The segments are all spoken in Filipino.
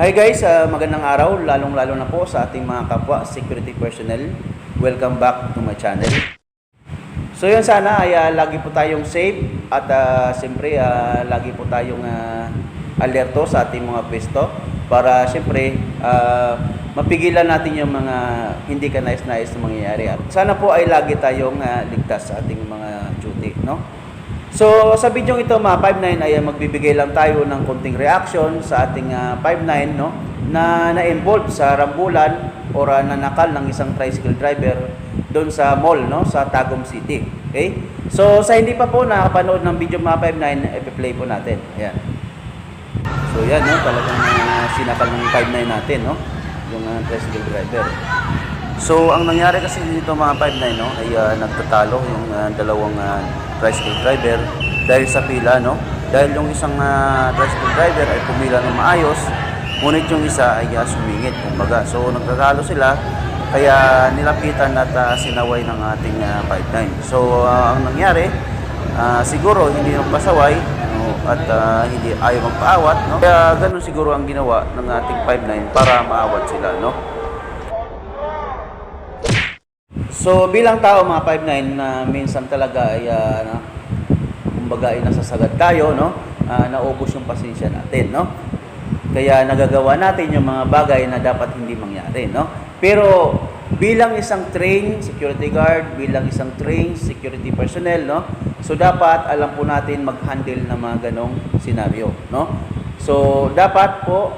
Hi guys, ah, magandang araw, lalong-lalo na po sa ating mga kapwa security personnel. Welcome back to my channel. So yun sana ay ah, lagi po tayong safe at ah, siyempre ah, lagi po tayong ah, alerto sa ating mga pwesto para siyempre ah, mapigilan natin yung mga hindi ka nais-nais na mangyayari. At sana po ay lagi tayong ah, ligtas sa ating mga duty, no? So sa video ito mga 59 ay magbibigay lang tayo ng konting reaction sa ating ah, 59 no na na-involve sa rambulan or ah, nanakal ng isang tricycle driver doon sa mall no sa Tagum City. Okay? So sa hindi pa po nakapanood ng video mga 59, i-play po natin. Ayan. So yan no, talagang uh, sinakal ng 59 natin no, yung ah, tricycle driver. So ang nangyari kasi dito mga 59 no, ay ah, nagtatalo yung ah, dalawang ah, tricycle driver dahil sa pila no. Dahil yung isang ah, tricycle driver ay pumila ng maayos, ngunit yung isa ay ah, sumingit kumbaga. So nagtatalo sila kaya nilapitan at ah, sinaway ng ating ah, 59. So ah, ang nangyari, ah, siguro hindi pasaway no, at ah, hindi ayaw magpaawat no. Kaya ganun siguro ang ginawa ng ating 59 para maawat sila no. So bilang tao mga 59 na minsan talaga ay ah, na, kumbaga ay nasasagad tayo no, Ah, naubos yung pasensya natin no. Kaya nagagawa natin yung mga bagay na dapat hindi mangyari no. Pero bilang isang trained security guard, bilang isang trained security personnel no, so dapat alam po natin mag-handle ng mga ganong senaryo no. So dapat po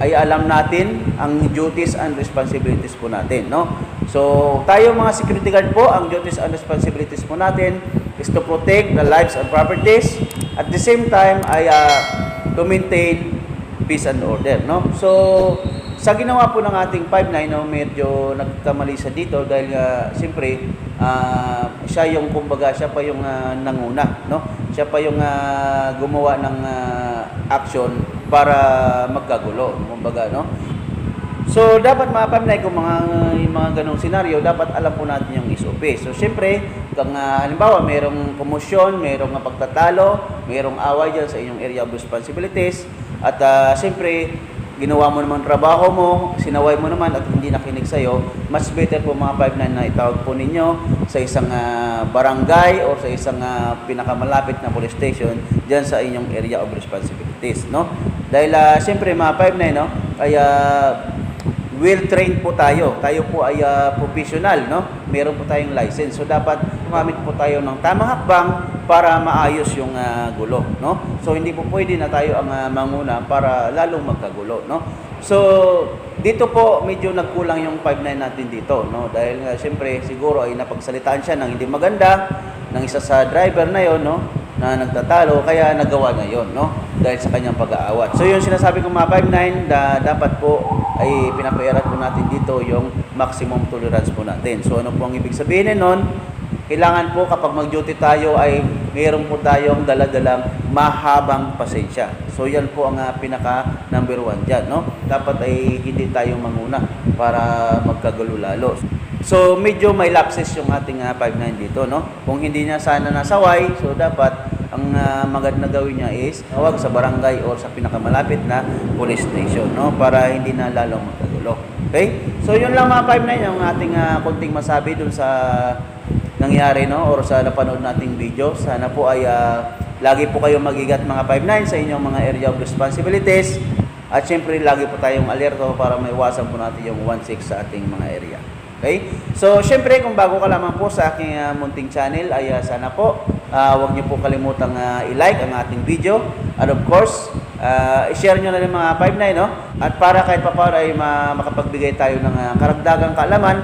ay alam natin ang duties and responsibilities po natin, no? So, tayo mga security guard po, ang duties and responsibilities po natin is to protect the lives and properties at the same time ay ah, to maintain peace and order, no? So, sa ginawa po ng ating 5-9, no, medyo nagkamali siya dito dahil uh, siyempre ah, siya yung kumbaga, siya pa yung ah, nanguna, no? Siya pa yung ah, gumawa ng ah, action para magkagulo, kumbaga, no? So, dapat mga pamilya, kung mga, yung mga ganong senaryo, dapat alam po natin yung SOP. So, siyempre, kung ah, halimbawa, mayroong komosyon, mayroong pagtatalo, mayroong away dyan sa inyong area of responsibilities, at ah, siyempre, ginawa mo naman trabaho mo, sinaway mo naman at hindi nakinig sa'yo, mas better po mga 5 na itawag po ninyo sa isang ah, barangay o sa isang ah, pinakamalapit na police station dyan sa inyong area of responsibilities, no? Dahil ah, siyempre mga 5 no? Kaya well trained po tayo. Tayo po ay ah, professional, no? Meron po tayong license. So dapat gumamit po tayo ng tamang hakbang para maayos yung ah, gulo, no? So hindi po pwede na tayo ang ah, manguna para lalong magkagulo, no? So dito po medyo nagkulang yung 59 natin dito, no? Dahil nga siyempre siguro ay napagsalitaan siya ng hindi maganda ng isa sa driver na yon, no? Na nagtatalo kaya nagawa niya yon no dahil sa kanyang pag-aawat so yung sinasabi ko mga 59 na dapat po ay pinapairat po natin dito yung maximum tolerance po natin so ano po ang ibig sabihin nun kailangan po kapag mag-duty tayo ay mayroon po tayong daladalang mahabang pasensya. So yan po ang ah, pinaka number one dyan. No? Dapat ay hindi tayo manguna para magkagulo lalo. So medyo may lapses yung ating uh, 5-9 dito. No? Kung hindi niya sana nasaway, so dapat ang uh, maganda gawin niya is tawag sa barangay or sa pinakamalapit na police station no para hindi na lalong magkagulo. Okay? So yun lang mga 5-9 yung ating uh, konting masabi dun sa nangyari no or sa napanood nating video sana po ay ah, lagi po kayong magigat mga 59 sa inyong mga area of responsibilities at syempre lagi po tayong alerto para maiwasan po natin yung 16 sa ating mga area okay so syempre kung bago ka lamang po sa aking ah, munting channel ay ah, sana po ah, huwag niyo po kalimutang ah, i-like ang ating video at of course ah, i-share nyo na rin mga 59 no at para kahit papaano ay ma- makapagbigay tayo ng ah, karagdagang kaalaman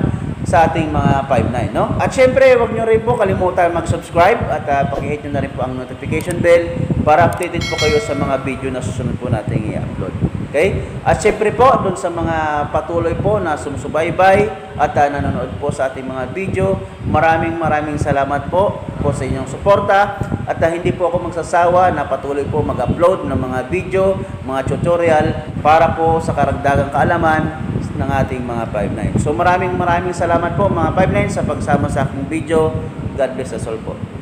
sa ating mga 5-9, no? At syempre, huwag nyo rin po kalimutan mag-subscribe at uh, pakihit nyo na rin po ang notification bell para updated po kayo sa mga video na susunod po natin i-upload. Okay? At syempre po, dun sa mga patuloy po na sumusubaybay at uh, nanonood po sa ating mga video, maraming maraming salamat po po sa inyong suporta at uh, hindi po ako magsasawa na patuloy po mag-upload ng mga video, mga tutorial para po sa karagdagang kaalaman ng ating mga 5-9. So maraming maraming salamat po mga 5-9 sa pagsama sa aking video. God bless us all po.